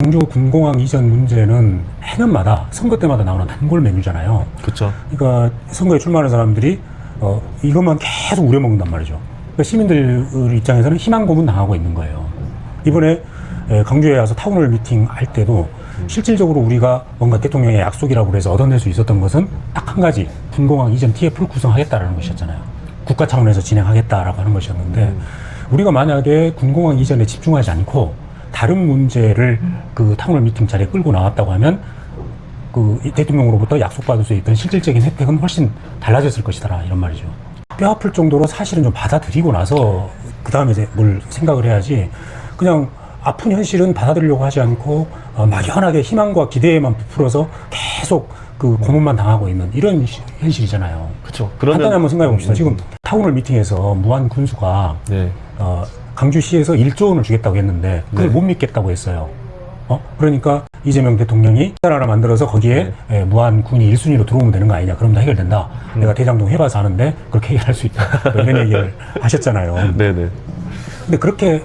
광주 군공항 이전 문제는 해년마다 선거 때마다 나오는 단골 메뉴잖아요. 그렇죠. 그러니까 선거에 출마하는 사람들이 어, 이것만 계속 우려먹는단 말이죠. 그러니까 시민들 입장에서는 희망 고문 당하고 있는 거예요. 이번에 에, 강주에 와서 타운홀 미팅 할 때도 실질적으로 우리가 뭔가 대통령의 약속이라고 해서 얻어낼 수 있었던 것은 딱 한 가지 군공항 이전 TF를 구성하겠다라는 것이었잖아요. 국가 차원에서 진행하겠다라고 하는 것이었는데 우리가 만약에 군공항 이전에 집중하지 않고 다른 문제를 그 타운홀 미팅 자리에 끌고 나왔다고 하면 그 대통령으로부터 약속받을 수 있던 실질적인 혜택은 훨씬 달라졌을 것이다 이런 말이죠. 뼈 아플 정도로 사실은 좀 받아들이고 나서 그 다음에 이제 뭘 생각을 해야지 그냥 아픈 현실은 받아들이려고 하지 않고 어, 막연하게 희망과 기대에만 부풀어서 계속 그 고문만 당하고 있는 이런 시- 현실이잖아요. 그렇죠. 간단히 그러면 한번 생각해 봅시다. 지금 타운홀 미팅에서 무한 군수가 네. 어, 강주시에서 1조 원을 주겠다고 했는데 그걸 네. 못 믿겠다고 했어요. 어? 그러니까 이재명 대통령이 단 하나 만들어서 거기에 네. 예, 무한 군이 1순위로 들어오면 되는 거 아니냐. 그럼 다 해결된다. 음. 내가 대장동 해봐서 아는데 그렇게 해결할 수 있다. 뭐 이런 얘기를 하셨잖아요. 네네. 근데 그렇게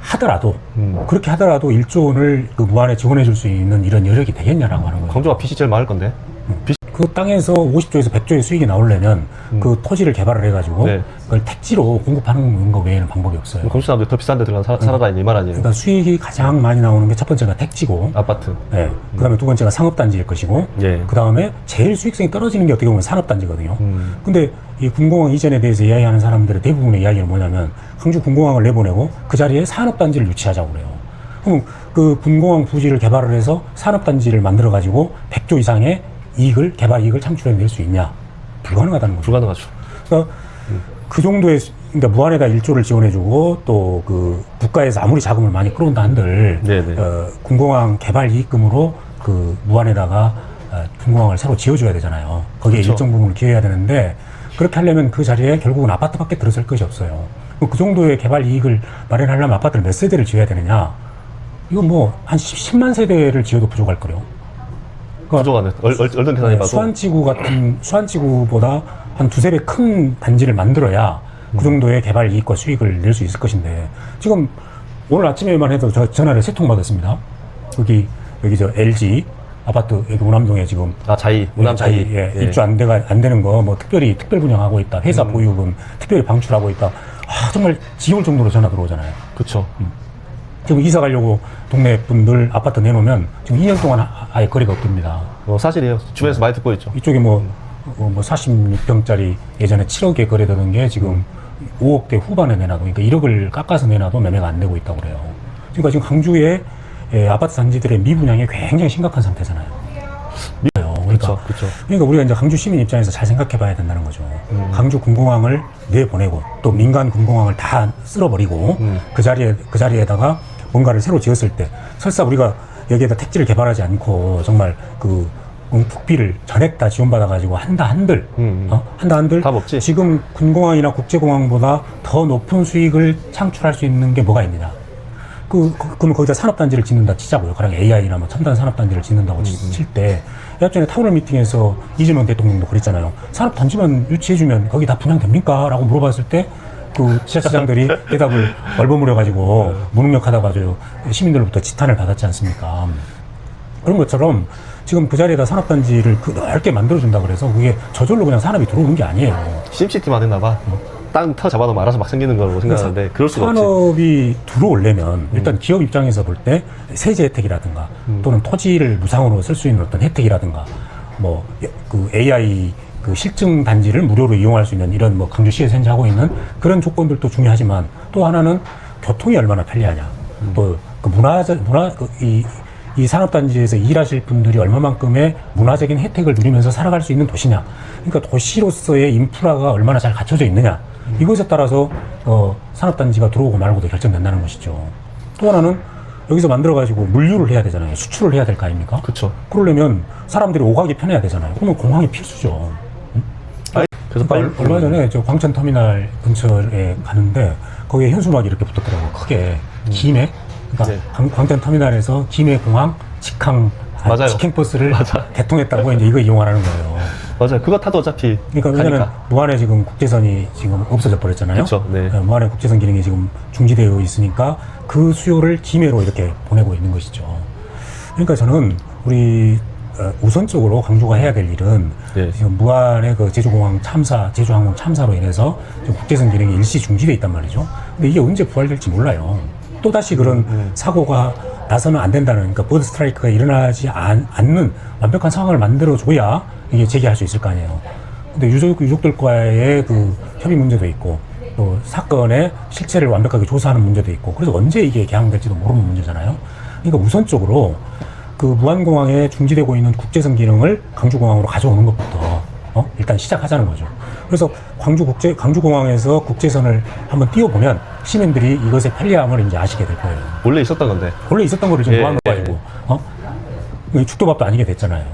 하더라도 음. 그렇게 하더라도 1조 원을 그 무한에 지원해 줄 수 있는 이런 여력이 되겠냐라고 하는 거예요. 광주가 빚이 제일 많을 건데. 빚, 그 땅에서 50조에서 100조의 수익이 나오려면 그 토지를 개발을 해가지고 음. 네. 그걸 택지로 공급하는 거 외에는 방법이 없어요. 광주 사람들 더 비싼 데 들어가 사, 살아다니는 이 말 아니에요. 그러니까 수익이 가장 많이 나오는 게 첫 번째가 택지고, 아파트. 예. 그 다음에 두 번째가 상업단지일 것이고, 예. 그 다음에 제일 수익성이 떨어지는 게 어떻게 보면 산업단지거든요. 음. 근데 이 군공항 이전에 대해서 이야기하는 사람들의 대부분의 이야기는 뭐냐면, 광주 군공항을 내보내고 그 자리에 산업단지를 유치하자고 그래요. 그럼 그 군공항 부지를 개발을 해서 산업단지를 만들어 가지고 100조 이상의 이익을, 개발 이익을 창출해낼 수 있냐? 불가능하다는 거죠. 불가능하죠. 그러니까 그 정도의 수- 그러니까 무한에다 1조를 지원해주고 또 그 국가에서 아무리 자금을 많이 끌어온다 한들 네네. 어, 군공항 개발 이익금으로 그 무한에다가 어, 군공항을 새로 지어줘야 되잖아요. 거기에 그렇죠. 일정 부분을 기여해야 되는데 그렇게 하려면 그 자리에 결국은 아파트밖에 들어설 것이 없어요. 그 정도의 개발 이익을 마련하려면 아파트를 몇 세대를 지어야 되느냐? 이건 뭐한 10만 세대를 지어도 부족할 거래요. 구조가 얼, 얼, 얼른 계산해 봐도. 수안지구 같은 수안지구보다 한 두세 배 큰 단지를 만들어야 음. 그 정도의 개발 이익과 수익을 낼 수 있을 것인데 지금 오늘 아침에만 해도 저 전화를 세 통 받았습니다. 여기 여기 저 LG 아파트 여기 우남동에 지금 아, 자이. 우남 자이. 예, 예. 입주 안 돼가 안 되는 거 뭐 특별히 특별 분양하고 있다. 회사 음. 보유금 특별히 방출하고 있다. 아, 정말 지울 정도로 전화 들어오잖아요. 그쵸. 지금 이사 가려고 동네 분들 아파트 내놓으면 지금 2년 동안 아- 아예 거리가 없답니다. 어, 사실이에요. 주변에서 많이 듣고 있죠. 이쪽에 뭐, 어, 뭐 46평짜리 예전에 7억에 거래되던 게 지금 5억대 후반에 내놔도, 그러니까 1억을 깎아서 내놔도 매매가 안 되고 있다고 그래요. 그러니까 지금 강주의 예, 아파트 단지들의 미분양이 굉장히 심각한 상태잖아요. 그러니까, 그쵸, 그쵸. 그러니까 우리가 이제 강주 시민 입장에서 잘 생각해 봐야 된다는 거죠. 음. 강주 군공항을 내보내고 또 민간 군공항을 다 쓸어버리고 음. 그 자리에, 그 자리에다가 뭔가를 새로 지었을 때 설사 우리가 여기에다 택지를 개발하지 않고 정말 그 음, 국비를 전액 다 지원받아가지고 한다 한들, 음, 음. 어? 한다 한들 답 없지. 지금 군공항이나 국제공항보다 더 높은 수익을 창출할 수 있는 게 뭐가 있느냐? 그, 그, 그럼 거기다 산업단지를 짓는다 치자고요. 가령 AI나 뭐 첨단 산업단지를 짓는다고 칠 때, 야 전에 타운홀 미팅에서 이재명 대통령도 그랬잖아요. 산업단지만 유치해주면 거기 다 분양됩니까? 라고 물어봤을 때, 그 지자체장들이 대답을 얼버무려가지고 무능력하다고 아주 시민들로부터 지탄을 받았지 않습니까? 그런 것처럼 지금 그 자리에다 산업단지를 그 넓게 만들어준다 그래서 그게 저절로 그냥 산업이 들어오는 게 아니에요. 심시티만 했나 봐. 땅터 잡아놓으면 알아서 막 생기는 거라고 생각하는데 그럴 수가 없지. 산업이 들어오려면 일단 기업 입장에서 볼 때 세제 혜택이라든가 또는 토지를 무상으로 쓸 수 있는 어떤 혜택이라든가 뭐 그 AI 그 실증 단지를 무료로 이용할 수 있는 이런 뭐 강주시에서 현재 하고 있는 그런 조건들도 중요하지만 또 하나는 교통이 얼마나 편리하냐 또그 문화 문화 그 이, 이 산업단지에서 일하실 분들이 얼마만큼의 문화적인 혜택을 누리면서 살아갈 수 있는 도시냐. 그러니까 도시로서의 인프라가 얼마나 잘 갖춰져 있느냐. 이것에 따라서 어, 산업단지가 들어오고 말고도 결정된다는 것이죠. 또 하나는 여기서 만들어가지고 물류를 해야 되잖아요. 수출을 해야 될 거 아닙니까? 그쵸. 그러려면 사람들이 오가기 편해야 되잖아요. 그러면 공항이 필수죠. 그래서 빨리. 그러니까 얼마 전에 저 광천 터미널 근처에 가는데 거기에 현수막이 이렇게 붙었더라고요. 크게 김해. 그러니까 네. 광- 광천 터미널에서 김해 공항 직항 아, 맞아요. 직행 버스를 맞아. 개통했다고 이제 이거 이용하라는 거예요. 맞아요. 그거 타도 어차피. 그러니까 왜냐면 가니까. 무안에 지금 국제선이 지금 없어져 버렸잖아요. 그쵸, 네. 무안에 국제선 기능이 지금 중지되어 있으니까 그 수요를 김해로 이렇게 보내고 있는 것이죠. 그러니까 저는 우리 어, 우선적으로 강조가 해야 될 일은 네. 지금 무한의 그 제주공항 참사, 제주항공 참사로 인해서 국제선 기능이 일시 중지돼 있단 말이죠. 근데 이게 언제 부활될지 몰라요. 또 다시 그런 사고가 나서는 안 된다는 그러니까 버드 스트라이크가 일어나지 않, 않는 완벽한 상황을 만들어 줘야 이게 재개할 수 있을 거 아니에요. 근데 유족 유족들과의 그 협의 문제도 있고 또 사건의 실체를 완벽하게 조사하는 문제도 있고 그래서 언제 이게 개항될지도 모르는 문제잖아요. 그러니까 우선적으로 그 무안공항에 중지되고 있는 국제선 기능을 광주공항으로 가져오는 것부터 어? 일단 시작하자는 거죠. 그래서 광주 국제 광주공항에서 국제선을 한번 띄워보면 시민들이 이것의 편리함을 이제 아시게 될 거예요. 원래 있었던 건데. 원래 있었던 거를 지금 예, 모아놓은 거 가지고 어? 죽도밥도 아니게 됐잖아요.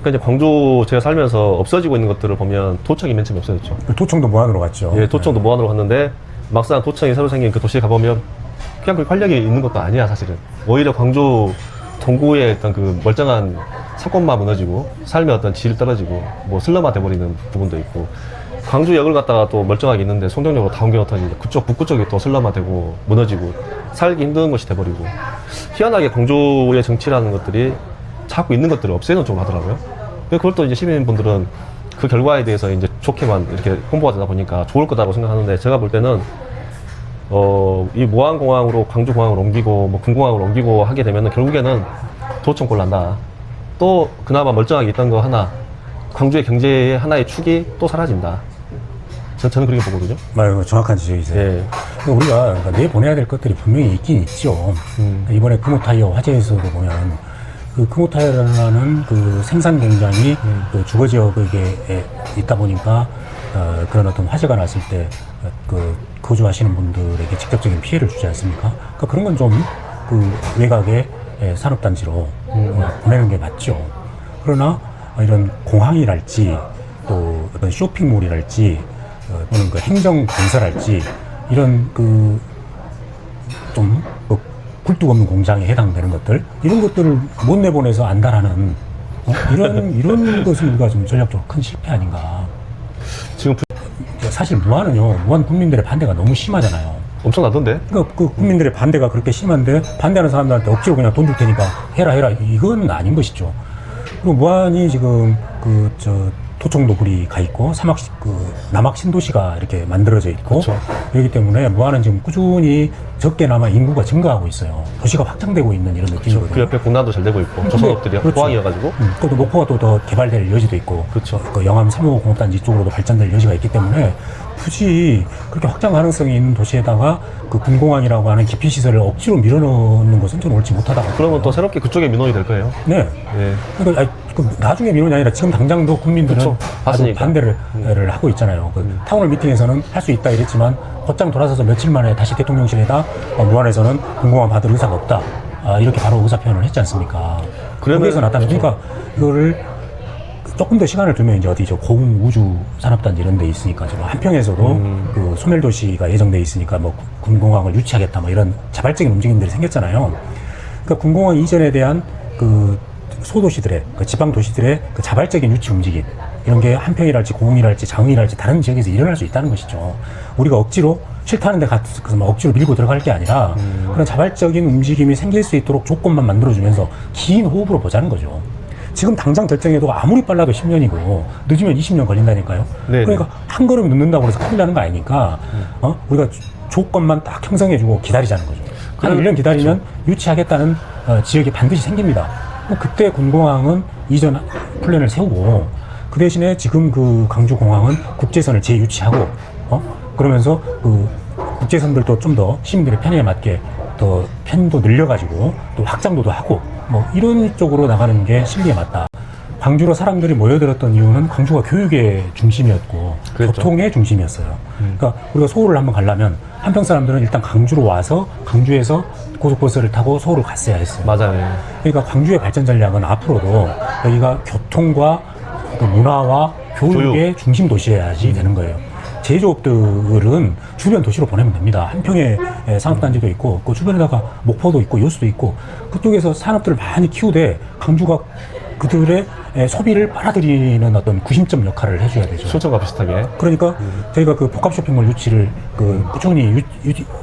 그러니까 이제 광주 제가 살면서 없어지고 있는 것들을 보면 도청이 맨 처음에 없어졌죠. 도청도 무한으로 갔죠. 예, 도청도 무한으로 갔는데 막상 도청이 새로 생긴 그 도시에 가보면 그냥 그 활력이 있는 것도 아니야 사실은. 오히려 광주 동구의 어떤 그 멀쩡한 상권만 무너지고 삶의 어떤 질 떨어지고 뭐 슬럼화 돼버리는 부분도 있고 광주역을 갖다가 또 멀쩡하게 있는데 송정역으로 다 옮겨놓더니 그쪽 북구 쪽이 또 슬럼화 되고 무너지고 살기 힘든 것이 돼버리고 희한하게 광주의 정치라는 것들이 자꾸 있는 것들을 없애는 쪽으로 하더라고요. 그걸 또 이제 시민분들은 그 결과에 대해서 이제 좋게만 이렇게 홍보가 되다 보니까 좋을 거다고 생각하는데 제가 볼 때는 어, 이 모항공항으로 광주공항으로 옮기고 뭐 군공항으로 옮기고 하게 되면은 결국에는 도청골 난다. 또 그나마 멀쩡하게 있던 거 하나 광주의 경제의 하나의 축이 또 사라진다. 전, 저는 그렇게 보거든요. 맞아요. 정확한 지적이세요. 예. 그러니까 우리가 그러니까 내보내야 될 것들이 분명히 있긴 있죠. 음. 이번에 금호타이어 화재에서도 보면 그 금호타이어라는 그 생산 공장이 음. 그 주거 지역에 있다 보니까 어, 그런 어떤 화재가 났을 때 그 거주하시는 분들에게 직접적인 피해를 주지 않습니까? 그러니까 그런 건 좀 그 외곽의 예, 산업단지로 음. 어, 보내는 게 맞죠. 그러나 어, 이런 공항이랄지 또 어떤 쇼핑몰이랄지 어, 또는 그 행정 건설할지 이런 그좀 뭐, 굴뚝 없는 공장에 해당되는 것들 이런 것들을 못 내보내서 안달하는 어? 이런 이런 것은 우리가 좀 전략적으로 큰 실패 아닌가. 사실 무한은요 무한 국민들의 반대가 너무 심하잖아요. 엄청 나던데? 그러니까 그 국민들의 반대가 그렇게 심한데 반대하는 사람들한테 억지로 그냥 돈 줄 테니까 해라 해라 이건 아닌 것이죠. 그리고 무한이 지금 그 저 토청도 굴이 가 있고 사막 시- 그 남학 신도시가 이렇게 만들어져 있고 그쵸. 그렇기 때문에 무한은 지금 꾸준히 적게나마 인구가 증가하고 있어요. 도시가 확장되고 있는 이런 느낌이거든요. 그 옆에 공단도 잘 되고 있고 조선업들이 그렇죠. 포항이어가지고 음, 또 목포가 또 더 개발될 여지도 있고, 그렇죠. 그 영암 3호 공업단지 쪽으로도 발전될 여지가 있기 때문에 굳이 그렇게 확장 가능성이 있는 도시에다가 그 군공항이라고 하는 기피 시설을 억지로 밀어넣는 것은 좀 옳지 못하다고. 그러면 또 새롭게 그쪽에 민원이 될 거예요. 네. 예. 그러니까 아니, 그 나중에 민원이 아니라 지금 당장도 국민들은 그쵸. 아주 봤으니까. 반대를 를 하고 있잖아요. 그 타운홀 미팅에서는 할 수 있다 이랬지만 곧장 돌아서서 며칠 만에 다시 대통령실에다 어, 무안에서는 군공항 받을 의사가 없다. 아, 이렇게 바로 의사 표현을 했지 않습니까? 그러면- 거기에서 나타나 그러니까 이거를 조금 더 시간을 두면 이제 어디 저 고흥 우주 산업단지 이런 데 있으니까 지금 한평에서도 음. 그 소멸 도시가 예정돼 있으니까 뭐 군공항을 유치하겠다 뭐 이런 자발적인 움직임들이 생겼잖아요. 그러니까 군공항 이전에 대한 그 소도시들의 그 지방 도시들의 그 자발적인 유치 움직임 이런 게 한평이랄지 고흥이랄지 장흥이랄지 다른 지역에서 일어날 수 있다는 것이죠. 우리가 억지로 싫다는데 가서 막 억지로 밀고 들어갈 게 아니라 그런 자발적인 움직임이 생길 수 있도록 조건만 만들어주면서 긴 호흡으로 보자는 거죠. 지금 당장 결정해도 아무리 빨라도 10년이고 늦으면 20년 걸린다니까요. 네, 그러니까 한 걸음 늦는다고 해서 큰일 나는 거 아니니까 어? 우리가 조- 조건만 딱 형성해주고 기다리자는 거죠. 한 그럼- 1년 기다리면 유치하겠다는 어, 지역이 반드시 생깁니다. 그럼 그때 군공항은 이전 플랜을 세우고 그 대신에 지금 그 강주공항은 국제선을 재유치하고 어? 그러면서 그 국제선들도 좀 더 시민들의 편의에 맞게 더 편도 늘려가지고 또 확장도도 하고 뭐 이런 쪽으로 나가는 게 실리에 맞다. 광주로 사람들이 모여들었던 이유는 광주가 교육의 중심이었고 그랬죠. 교통의 중심이었어요. 그러니까 우리가 서울을 한번 가려면 한평 사람들은 일단 강주로 와서 강주에서 고속버스를 타고 서울을 갔어야 했어요. 맞아요. 예. 그러니까 광주의 발전 전략은 앞으로도 여기가 교통과 그 문화와 교육의 중심 도시여야지 되는 거예요. 제조업들은 주변 도시로 보내면 됩니다. 한평에 에, 산업단지도 있고, 그 주변에다가 목포도 있고, 여수도 있고, 그쪽에서 산업들을 많이 키우되 강주가 그들의 에, 소비를 빨아들이는 어떤 구심점 역할을 해줘야 되죠. 순천과 비슷하게. 그러니까 저희가 그 복합 쇼핑몰 유치를 그 꾸준히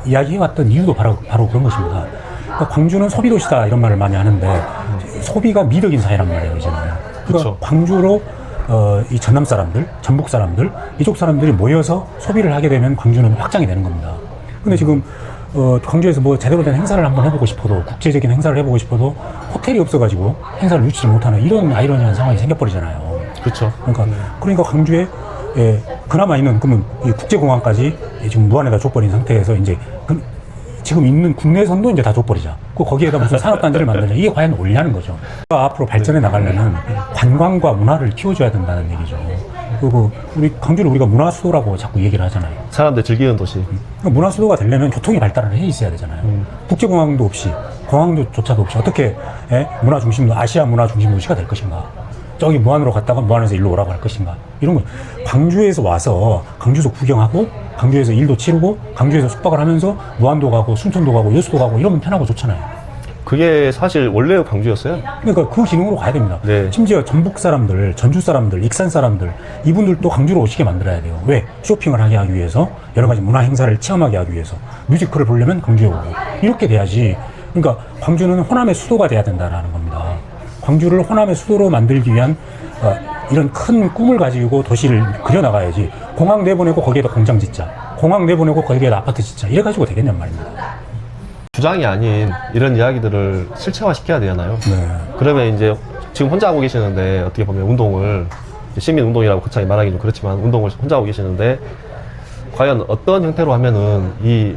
이야기해왔던 이유도 바로, 바로 그런 것입니다. 그러니까 광주는 소비 도시다 이런 말을 많이 하는데 소비가 미덕인 사회란 말이에요 이제는. 그러니까 그쵸. 광주로 어, 이 전남 사람들, 전북 사람들 이쪽 사람들이 모여서 소비를 하게 되면 광주는 확장이 되는 겁니다. 근데 지금 어, 광주에서 뭐 제대로 된 행사를 한번 해보고 싶어도 국제적인 행사를 해보고 싶어도 호텔이 없어가지고 행사를 유치를 못하는 이런 아이러니한 상황이 생겨버리잖아요. 그렇죠. 그러니까 그러니까 광주에 예, 그나마 있는 그러면 이 국제공항까지 예, 지금 무한에다 줘버린 상태에서 이제 그, 지금 있는 국내선도 이제 다 줘버리자. 그 거기에다 무슨 산업단지를 만들자. 이게 과연 옳냐는 거죠. 앞으로 발전해 나가려면 관광과 문화를 키워줘야 된다는 얘기죠. 그리고 우리 광주를 우리가 문화 수도라고 자꾸 얘기를 하잖아요. 사람들 즐기는 도시. 그러니까 문화 수도가 되려면 교통이 발달을 해 있어야 되잖아요. 국제공항도 없이 공항도조차도 없이 어떻게 예? 문화 중심도 아시아 문화 중심 도시가 될 것인가? 저기 무안으로 갔다가 무안에서 일로 오라고 할 것인가? 이런 거 광주에서 와서 광주에서 구경하고 광주에서 일도 치르고 광주에서 숙박을 하면서 무안도 가고 순천도 가고 여수도 가고 이러면 편하고 좋잖아요. 그게 사실 원래 광주였어요. 그러니까 그 기능으로 가야 됩니다. 네. 심지어 전북 사람들, 전주 사람들, 익산 사람들 이분들도 광주로 오시게 만들어야 돼요. 왜? 쇼핑을 하게 하기 위해서 여러 가지 문화 행사를 체험하게 하기 위해서 뮤지컬을 보려면 광주에 오고 이렇게 돼야지. 그러니까 광주는 호남의 수도가 돼야 된다라는 겁니다. 광주를 호남의 수도로 만들기 위한 어, 이런 큰 꿈을 가지고 도시를 그려나가야지. 공항 내보내고 거기에다 공장 짓자. 공항 내보내고 거기에다 아파트 짓자. 이래 가지고 되겠냔 말입니다. 주장이 아닌 이런 이야기들을 실체화시켜야 되잖아요. 네. 그러면 이제 지금 혼자 하고 계시는데 어떻게 보면 운동을 시민 운동이라고 거창히 말하기 좀 그렇지만 운동을 혼자 하고 계시는데 과연 어떤 형태로 하면은 이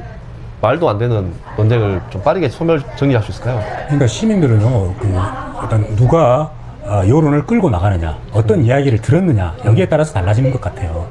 말도 안 되는 논쟁을 좀 빠르게 소멸 정리할 수 있을까요? 그러니까 시민들은요, 그 어떤 누가 아, 여론을 끌고 나가느냐, 어떤 이야기를 들었느냐 여기에 따라서 달라지는 것 같아요.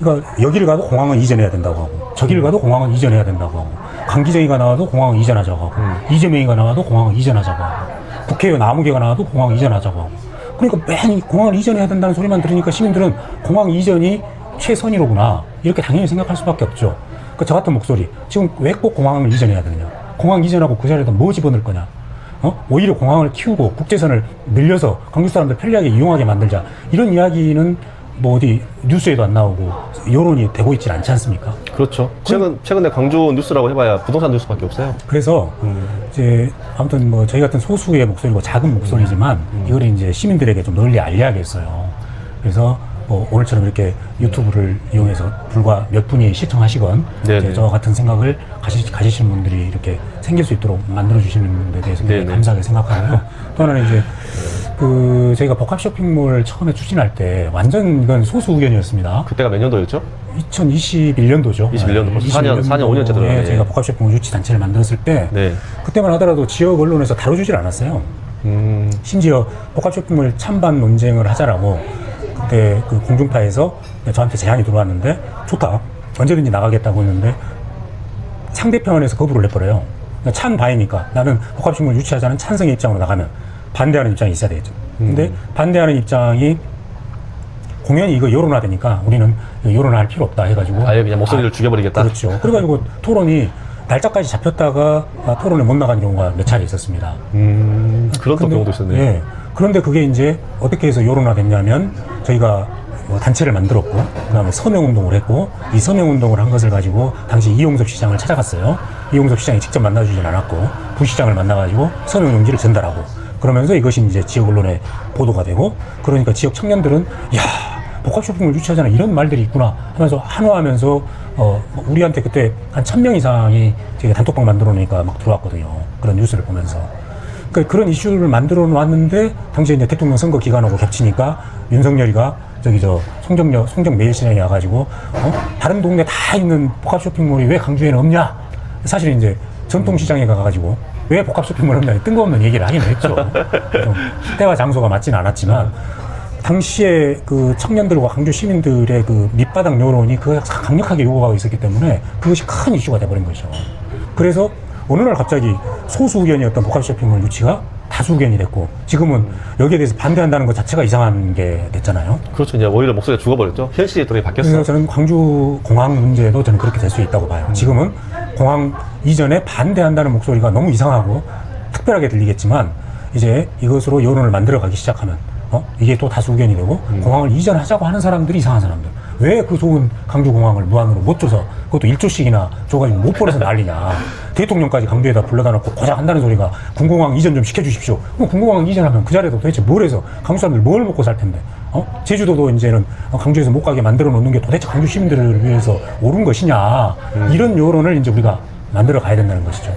그러니까 여기를 가도 공항은 이전해야 된다고 하고, 저기를 가도 공항은 이전해야 된다고 하고, 강기정이가 나와도 공항은 이전하자고 하고, 이재명이가 나와도 공항은 이전하자고 하고, 국회의원 아무개가 나와도 공항 이전하자고 하고. 그러니까 맨 공항을 이전해야 된다는 소리만 들으니까 시민들은 공항 이전이 최선이로구나 이렇게 당연히 생각할 수밖에 없죠. 그저 같은 목소리 지금 왜 꼭 공항을 이전해야 되느냐? 공항 이전하고 그 자리에다 뭐 집어넣을 거냐? 어? 오히려 공항을 키우고 국제선을 늘려서 광주 사람들 편리하게 이용하게 만들자 이런 이야기는 뭐 어디 뉴스에도 안 나오고 여론이 되고 있지 않지 않습니까? 그렇죠. 최근 최근에 광주 뉴스라고 해봐야 부동산 뉴스밖에 없어요. 그래서 이제 아무튼 뭐 저희 같은 소수의 목소리고 작은 목소리지만 이걸 이제 시민들에게 좀 널리 알려야겠어요. 그래서 뭐 오늘처럼 이렇게 유튜브를 이용해서 불과 몇 분이 시청하시건 네네. 이제 저 같은 생각을 가시, 가지시는 분들이 이렇게 생길 수 있도록 만들어 주시는 데 대해서 굉장히 네네. 감사하게 생각하고요. 또 하나는 이제 그 저희가 복합 쇼핑몰 처음에 추진할 때 완전 이건 소수 의견이었습니다. 그때가 몇 년도였죠? 2021년도죠. 21 년도, 벌써 4년, 4년, 5 년째 들어가네. 저희가 복합 쇼핑몰 유치 단체를 만들었을 때 네. 그때만 하더라도 지역 언론에서 다뤄주질 않았어요. 음, 심지어 복합 쇼핑몰 찬반 논쟁을 하자라고 그때 그 공중파에서 저한테 제안이 들어왔는데 좋다. 언제든지 나가겠다고 했는데 상대편에서 거부를 해버려요. 그러니까 찬 바이니까 나는 복합식물 유치하자는 찬성의 입장으로 나가면 반대하는 입장이 있어야 되겠죠. 근데 반대하는 입장이 공연이 이거 여론화되니까 우리는 여론화할 필요 없다 해가지고 아예 그냥 목소리를 죽여버리겠다. 그렇죠. 그래가지고 토론이 날짜까지 잡혔다가 아, 토론에 못 나간 경우가 몇 차례 있었습니다. 음, 그런 근데- 경우도 있었네요. 예. 그런데 그게 이제 어떻게 해서 여론화됐냐면 저희가 뭐 단체를 만들었고 그다음에 서명 운동을 했고 이 서명 운동을 한 것을 가지고 당시 이용섭 시장을 찾아갔어요. 이용섭 시장이 직접 만나주진 않았고 부시장을 만나가지고 서명 용지를 전달하고 그러면서 이것이 이제 지역 언론에 보도가 되고 그러니까 지역 청년들은 야 복합 쇼핑몰 유치하잖아 이런 말들이 있구나 하면서 한화하면서 어 우리한테 그때 한 천 명 이상이 저희가 단톡방 만들어 놓으니까 막 들어왔거든요. 그런 뉴스를 보면서. 그러니까 그런 이슈를 만들어 놨는데 당시에 이제 대통령 선거 기간하고 겹치니까 윤석열이가 저기 저 송정역 송정 매일시장에 와가지고 어? 다른 동네 다 있는 복합 쇼핑몰이 왜 광주에는 없냐? 사실 이제 전통시장에 가가지고 왜 복합 쇼핑몰 없냐 뜬금없는 얘기를 하긴 했죠. 좀 때와 장소가 맞지는 않았지만 당시에 그 청년들과 광주 시민들의 그 밑바닥 여론이 그 강력하게 요구하고 있었기 때문에 그것이 큰 이슈가 돼버린 거죠. 그래서 어느 날 갑자기 소수 의견이었던 복합 쇼핑몰 유치가 다수 의견이 됐고 지금은 여기에 대해서 반대한다는 것 자체가 이상한 게 됐잖아요. 그렇죠. 이제 오히려 목소리가 죽어버렸죠. 현실이 또 바뀌었어. 그래서 저는 광주 공항 문제도 저는 그렇게 될 수 있다고 봐요. 지금은 공항 이전에 반대한다는 목소리가 너무 이상하고 특별하게 들리겠지만 이제 이것으로 여론을 만들어 가기 시작하면 어? 이게 또 다수 의견이 되고 공항을 이전하자고 하는 사람들이 이상한 사람들 왜 그 좋은 강주공항을 무한으로 못 줘서 그것도 1조씩이나 줘가지고 못 벌어서 난리냐. 대통령까지 강주에다 불러다 놓고 고작 한다는 소리가 군공항 이전 좀 시켜주십시오. 그럼 군공항 이전하면 그 자리에서 도대체 뭘 해서 강주 사람들 뭘 먹고 살 텐데. 어? 제주도도 이제는 강주에서 못 가게 만들어 놓는 게 도대체 강주 시민들을 위해서 옳은 것이냐. 이런 여론을 이제 우리가 만들어 가야 된다는 것이죠.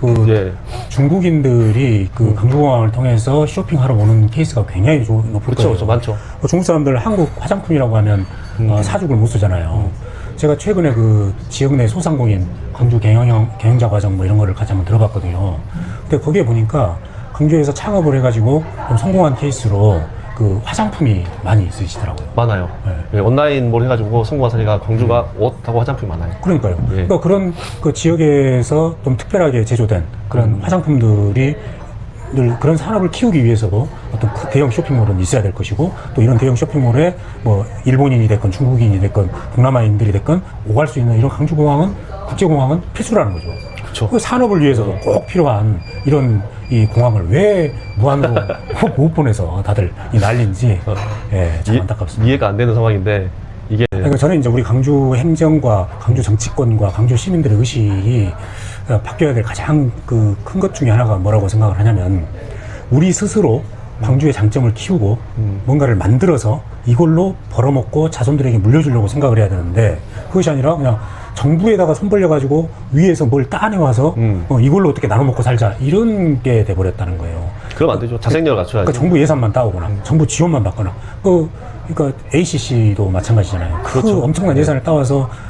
그 예. 중국인들이 그 강주공항을 통해서 쇼핑하러 오는 케이스가 굉장히 조- 높을 그렇죠, 거예요. 그렇죠. 많죠. 뭐 중국 사람들 한국 화장품이라고 하면 어, 사죽을 못 쓰잖아요. 제가 최근에 그 지역 내 소상공인 강주 경영, 경영자 과정 뭐 이런 거를 같이 한번 들어봤거든요. 근데 거기에 보니까 강주에서 창업을 해가지고 좀 성공한 케이스로 그 화장품이 많이 있으시더라고요. 많아요. 네. 예, 온라인몰 해가지고 성공한 사례가 광주가 옷하고 화장품이 많아요. 그러니까요. 예. 그러니까 그런 그 지역에서 좀 특별하게 제조된 그런 화장품들이 늘 그런 산업을 키우기 위해서도 어떤 그 대형 쇼핑몰은 있어야 될 것이고 또 이런 대형 쇼핑몰에 뭐 일본인이 됐건 중국인이 됐건 동남아인들이 됐건 오갈 수 있는 이런 강주공항은 국제공항은 필수라는 거죠. 그렇죠. 그 산업을 위해서도 꼭 필요한 이런 이 공항을 왜 무한으로 못 보내서 다들 이 난리인지 예, 참 이해- 안타깝습니다. 이해가 안 되는 상황인데 이게 그러니까 저는 이제 우리 강주 행정과 강주 정치권과 강주 시민들의 의식이 어, 바뀌어야 될 가장 그 큰 것 중에 하나가 뭐라고 생각을 하냐면 우리 스스로 광주의 장점을 키우고 뭔가를 만들어서 이걸로 벌어먹고 자손들에게 물려주려고 생각을 해야 되는데 그것이 아니라 그냥 정부에다가 손 벌려가지고 위에서 뭘 따내와서 음. 어, 이걸로 어떻게 나눠 먹고 살자 이런 게 돼버렸다는 거예요. 그러면 안 되죠. 자생력을 갖춰야지. 그러니까 정부 예산만 따오거나 정부 지원만 받거나 그 그러니까 ACC도 마찬가지잖아요. 그 그렇죠. 엄청난 예산을 따와서 그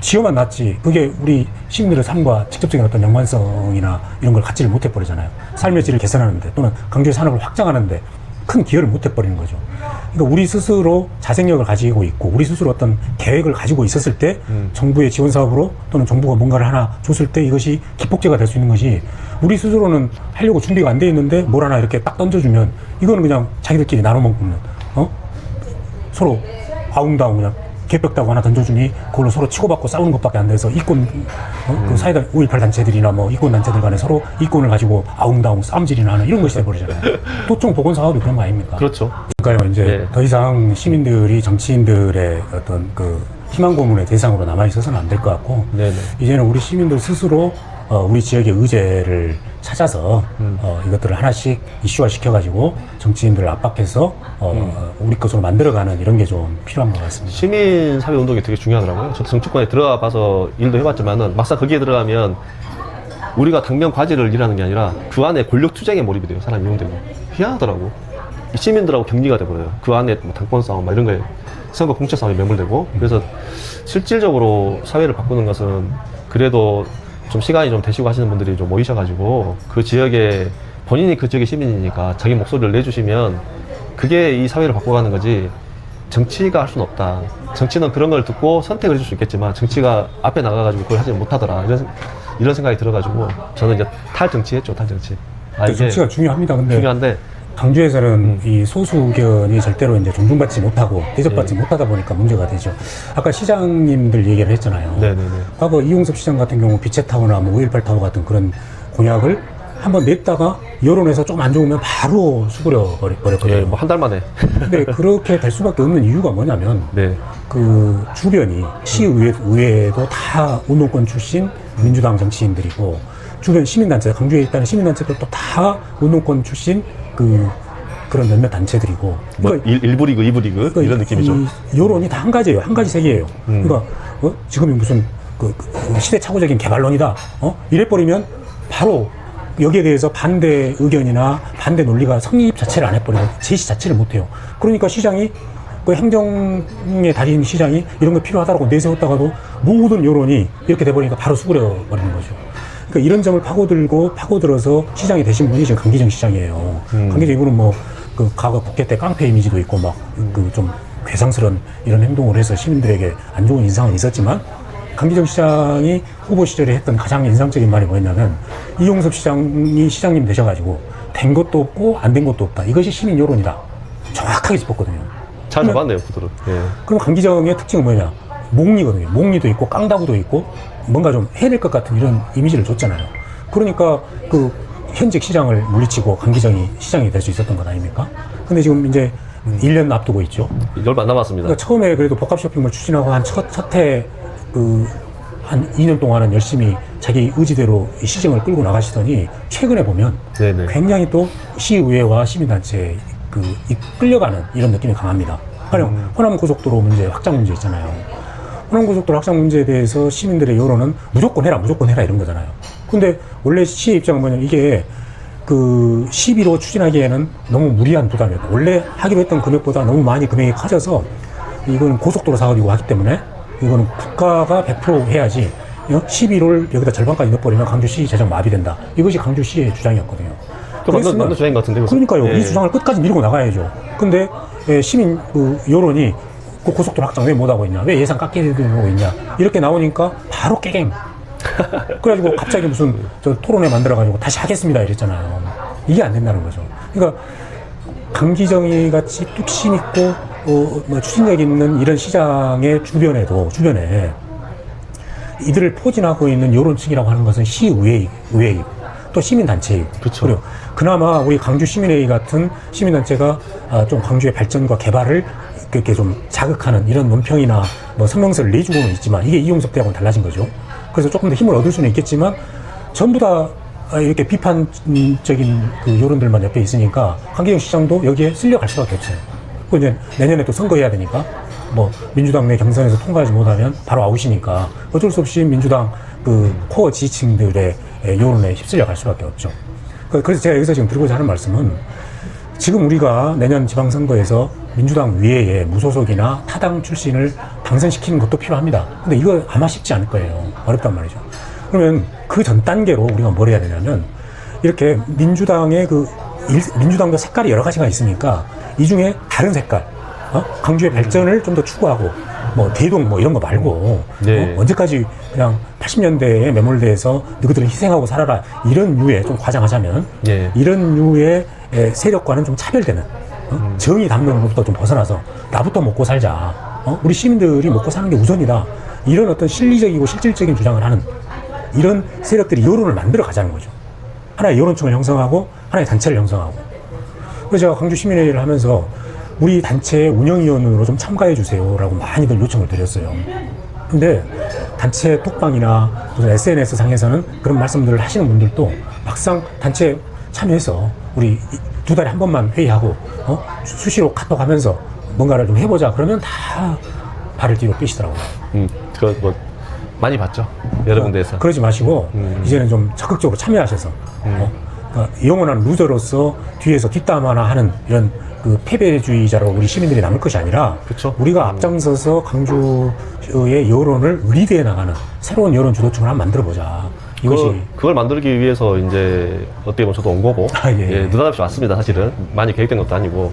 지원만 났지 그게 우리 시민들의 삶과 직접적인 어떤 연관성이나 이런 걸 갖지를 못해 버리잖아요. 삶의 질을 개선하는데 또는 강조의 산업을 확장하는데 큰 기여를 못 해버리는 거죠. 그러니까 우리 스스로 자생력을 가지고 있고 우리 스스로 어떤 계획을 가지고 있었을 때 음. 정부의 지원 사업으로 또는 정부가 뭔가를 하나 줬을 때 이것이 기폭제가 될 수 있는 것이 우리 스스로는 하려고 준비가 안 돼 있는데 뭘 하나 이렇게 딱 던져주면 이거는 그냥 자기들끼리 나눠 먹는 어 서로 아웅다웅 그냥 개벽다고 하나 던져주니 그걸로 서로 치고받고 싸우는 것밖에 안 돼서 이권 어? 그 사이다 5.18 단체들이나 뭐 이권 단체들 간에 서로 이권을 가지고 아웅다웅 싸움질이나 하는 이런 것이 돼버리잖아요. 도청 보건 사업이 그런 거 아닙니까? 그렇죠. 그러니까요, 이제 네. 더 이상 시민들이 정치인들의 어떤 그 희망 고문의 대상으로 남아 있어서는 안 될 것 같고, 네네. 이제는 우리 시민들 스스로 어, 우리 지역의 의제를 찾아서 음. 어, 이것들을 하나씩 이슈화 시켜가지고 정치인들을 압박해서 어, 음. 우리 것으로 만들어가는 이런 게 좀 필요한 것 같습니다. 시민 사회 운동이 되게 중요하더라고요. 저도 정치권에 들어가 봐서 일도 해봤지만은 막상 거기에 들어가면 우리가 당면 과제를 일하는 게 아니라 그 안에 권력 투쟁에 몰입이 돼요. 사람 이용되고 희한하더라고. 이 시민들하고 격리가 돼버려요. 그 안에 뭐 당권 싸움 막 이런 거에 선거 공천 싸움에 매몰되고 그래서 실질적으로 사회를 바꾸는 것은 그래도 좀 시간이 좀 되시고 하시는 분들이 좀 모이셔가지고 그 지역에 본인이 그 지역의 시민이니까 자기 목소리를 내주시면 그게 이 사회를 바꿔가는 거지 정치가 할 수는 없다. 정치는 그런 걸 듣고 선택을 해줄 수 있겠지만 정치가 앞에 나가가지고 그걸 하지 못하더라. 이런, 이런 생각이 들어가지고 저는 이제 탈정치 했죠, 탈정치. 아, 정치가 중요합니다. 근데 중요한데 강주에서는 음. 이 소수 의견이 절대로 이제 존중받지 못하고 대접받지 예. 못하다 보니까 문제가 되죠. 아까 시장님들 얘기를 했잖아요. 네네네. 과거 이용섭 시장 같은 경우 빛의 타워나 뭐 5.18 타워 같은 그런 공약을 한번 냈다가 여론에서 좀 안 좋으면 바로 수그려 버렸거든요. 예, 뭐한 달 만에. 근데 그렇게 될 수밖에 없는 이유가 뭐냐면 네. 그 주변이 시의회 의회도 다 운동권 출신 민주당 정치인들이고 주변 시민단체 강주에 있다는 시민단체도 또 다 운동권 출신 그 그런 몇몇 단체들이고 뭐 그러니까 일, 일부 리그, 이부 리그 그러니까 이런 이- 느낌이죠. 이 여론이 다 한 가지예요. 한 가지 세계예요. 음. 그러니까 어? 지금이 무슨 그, 그 시대착오적인 개발론이다. 어? 이래버리면 바로 여기에 대해서 반대 의견이나 반대 논리가 성립 자체를 안 해버리고 제시 자체를 못 해요. 그러니까 시장이 그 행정의 달인 시장이 이런 거 필요하다고 내세웠다가도 모든 여론이 이렇게 돼버리니까 바로 수그려 버리는 거죠. 그러니까 이런 점을 파고들고 파고들어서 시장이 되신 분이 지금 강기정 시장이에요. 음. 강기정 이분은 뭐그 과거 국회 때 깡패 이미지도 있고 막 그좀 괴상스러운 이런 행동을 해서 시민들에게 안 좋은 인상은 있었지만 강기정 시장이 후보 시절에 했던 가장 인상적인 말이 뭐였냐면 이용섭 시장이 시장님 되셔가지고 된 것도 없고 안 된 것도 없다. 이것이 시민 여론이다. 정확하게 짚었거든요. 잘 잡았네요, 구도를. 예. 그럼 강기정의 특징은 뭐냐? 몽리거든요. 몽리도 있고 깡다구도 있고 뭔가 좀 해낼 것 같은 이런 이미지를 줬잖아요. 그러니까 그 현직 시장을 물리치고 강기정이 시장이 될 수 있었던 것 아닙니까? 근데 지금 이제 1년 앞두고 있죠. 얼마 안 남았습니다. 그러니까 처음에 그래도 복합 쇼핑몰 추진하고 한 첫, 첫해 그, 한 2년 동안은 열심히 자기 의지대로 이 시정을 끌고 나가시더니 최근에 보면 네네. 굉장히 또 시의회와 시민단체 그 이- 끌려가는 이런 느낌이 강합니다. 가령 호남 고속도로 문제 확장 문제 있잖아요. 호남 고속도로 확장 문제에 대해서 시민들의 여론은 무조건 해라, 무조건 해라 이런 거잖아요. 근데 원래 시의 입장은 뭐냐면 이게 그 시비로 추진하기에는 너무 무리한 부담이었다. 원래 하기로 했던 금액보다 너무 많이 금액이 커져서 이건 고속도로 사업이고 하기 때문에 이거는 국가가 100% 해야지 어? 시비를 여기다 절반까지 넣어버리면 강주시 재정 마비된다. 이것이 강주시의 주장이었거든요. 그 맞는, 주장인 것 같은데. 그래서? 그러니까요. 예. 이 주장을 끝까지 밀고 나가야죠. 근데 예, 시민 그 여론이 그 고속도로 확장 왜 못하고 있냐? 왜 예산 깎이고 있냐? 이렇게 나오니까 바로 깨갱. 그래가지고 갑자기 무슨 저 토론회 만들어가지고 다시 하겠습니다 이랬잖아요. 이게 안 된다는 거죠. 그러니까 강기정이 같이 뚝심 있고 어, 뭐 추진력 있는 이런 시장의 주변에도 주변에 이들을 포진하고 있는 여론층이라고 하는 것은 시의회, 의회이고 또 시민단체이고 그쵸. 그리고 그나마 우리 광주 시민회의 같은 시민단체가 아, 좀 광주의 발전과 개발을 그렇게 좀 자극하는 이런 논평이나 뭐 성명서를 내주고는 있지만 이게 이용석 대하고는 달라진 거죠. 그래서 조금 더 힘을 얻을 수는 있겠지만 전부 다 아, 이렇게 비판적인 그 여론들만 옆에 있으니까 강기정 시장도 여기에 쓸려갈 수밖에 없어요. 그 이제 내년에 또 선거해야 되니까 뭐 민주당 내 경선에서 통과하지 못하면 바로 아웃이니까 어쩔 수 없이 민주당 그 코어 지지층들의 에, 여론에 휩쓸려 갈 수밖에 없죠. 그- 그래서 제가 여기서 지금 드리고자 하는 말씀은 지금 우리가 내년 지방선거에서 민주당 위에 무소속이나 타당 출신을 당선시키는 것도 필요합니다. 근데 이거 아마 쉽지 않을 거예요. 어렵단 말이죠. 그러면 그 전 단계로 우리가 뭘 해야 되냐면 이렇게 민주당의 그 일- 민주당도 색깔이 여러 가지가 있으니까 이 중에 다른 색깔, 어? 강주의 발전을 좀 더 추구하고 뭐 대동 뭐 이런 거 말고 네. 어? 언제까지 그냥 80년대에 매몰돼서 너희들은 희생하고 살아라 이런 류의 좀 과장하자면 예. 이런 류의 에, 세력과는 좀 차별되는 어? 정의 담론으로부터 좀 벗어나서 나부터 먹고 살자 어? 우리 시민들이 먹고 사는 게 우선이다 이런 어떤 실리적이고 실질적인 주장을 하는 이런 세력들이 여론을 만들어 가자는 거죠 하나의 여론층을 형성하고 하나의 단체를 형성하고 그래서 제가 강주 시민회의를 하면서 우리 단체 운영위원으로 좀 참가해 주세요라고 많이들 요청을 드렸어요. 근데 단체 톡방이나 무슨 SNS 상에서는 그런 말씀들을 하시는 분들도 막상 단체 참여해서 우리 이- 두 달에 한 번만 회의하고 어? 수- 수시로 카톡 하면서 뭔가를 좀 해보자 그러면 다 발을 뒤로 빼시더라고요. 음, 그, 뭐, 많이 봤죠. 여러 군데에서. 그러지 마시고 이제는 좀 적극적으로 참여하셔서 어? 그러니까 영원한 루저로서 뒤에서 뒷담 화나 하는 이런 그 패배주의자로 우리 시민들이 남을 것이 아니라 그쵸. 우리가 앞장서서 강주의 여론을 리드해 나가는 새로운 여론 주도층을 한번 만들어 보자. 이것이 그걸, 그걸 만들기 위해서 이제 어떻게 보면 저도 온 거고. 아, 예, 예. 예, 느닷없이 왔습니다 사실은. 많이 계획된 것도 아니고